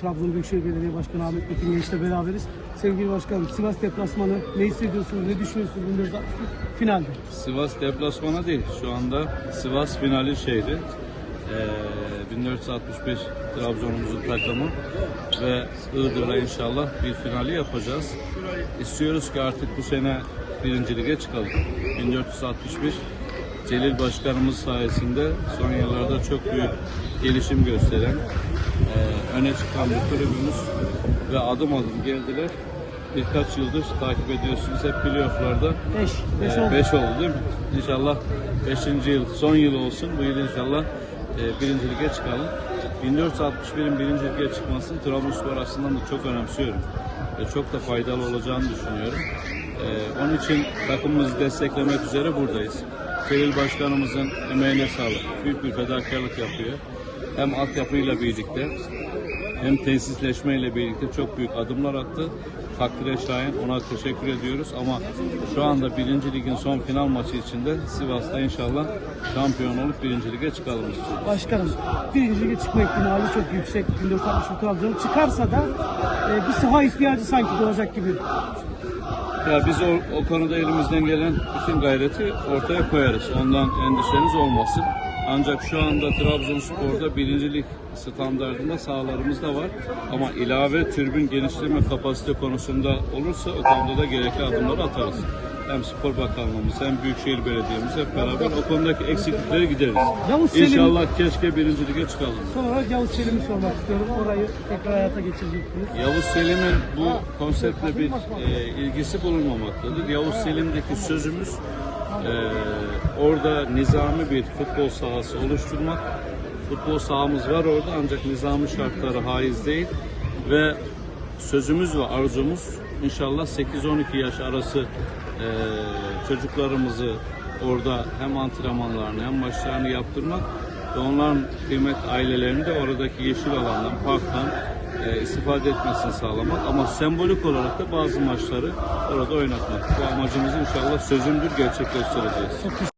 Trabzon Büyükşehir Belediye Başkanı Ahmet Metin Genç'le beraberiz. Sevgili başkanım, Sivas deplasmanı ne hissediyorsunuz, ne düşünüyorsunuz 1461 finalde? Sivas deplasmana değil. Şu anda Sivas finali şehri. Ee, 1465 Trabzon'umuzun takımı ve Iğdır'la inşallah bir finali yapacağız. İstiyoruz ki artık bu sene birinci lige çıkalım. 1461 Celil Başkanımız sayesinde son yıllarda çok büyük gelişim gösteren, e, öne çıkan bir kulübümüz ve adım adım geldiler. Birkaç yıldır takip ediyorsunuz hep playofflarda 5. 5 5 oldu. oldu değil mi? İnşallah 5. yıl, son yıl olsun. Bu yıl inşallah e, birinci lige çıkalım. 1461'in birinci lige çıkmasını Trabzonspor aslında da çok önemsiyorum. Ve çok da faydalı olacağını düşünüyorum. E, onun için takımımızı desteklemek üzere buradayız. Celil Başkanımızın emeğine sağlık. Büyük bir fedakarlık yapıyor. Hem altyapıyla birlikte hem tesisleşmeyle birlikte çok büyük adımlar attı. Takdire şayan ona teşekkür ediyoruz ama şu anda birinci ligin son final maçı içinde Sivas'ta inşallah şampiyon olup birinci lige çıkalım istiyoruz. Başkanım, birinci lige çıkma ihtimali çok yüksek. 1461 Trabzon çıkarsa da e, bir saha ihtiyacı sanki doğacak gibi. Ya biz o, o konuda elimizden gelen bütün gayreti ortaya koyarız. Ondan endişeniz olmasın. Ancak şu anda Trabzonspor'da birincilik standartında sahalarımız da var. Ama ilave türbün genişleme kapasite konusunda olursa o konuda da gerekli adımları atarız. Hem Spor Bakanlığımız hem Büyükşehir Belediye'miz hep beraber o konudaki eksiklikleri gideriz. Yavuz Selim- İnşallah keşke birinci lige çıkalım. Son olarak Yavuz Selim'i sormak istiyorum. Orayı tekrar hayata geçireceksiniz. Yavuz Selim'in bu konseptle bir e, ilgisi bulunmamaktadır. Yavuz Selim'deki sözümüz e, orada nizami bir futbol sahası oluşturmak. Futbol sahamız var orada ancak nizami şartları haiz değil ve sözümüz ve arzumuz inşallah 8-12 yaş arası e, çocuklarımızı orada hem antrenmanlarını hem maçlarını yaptırmak ve onların kıymet ailelerini de oradaki yeşil alandan, parktan e, istifade etmesini sağlamak ama sembolik olarak da bazı maçları orada oynatmak. Bu amacımızı inşallah sözümdür gerçekleştireceğiz.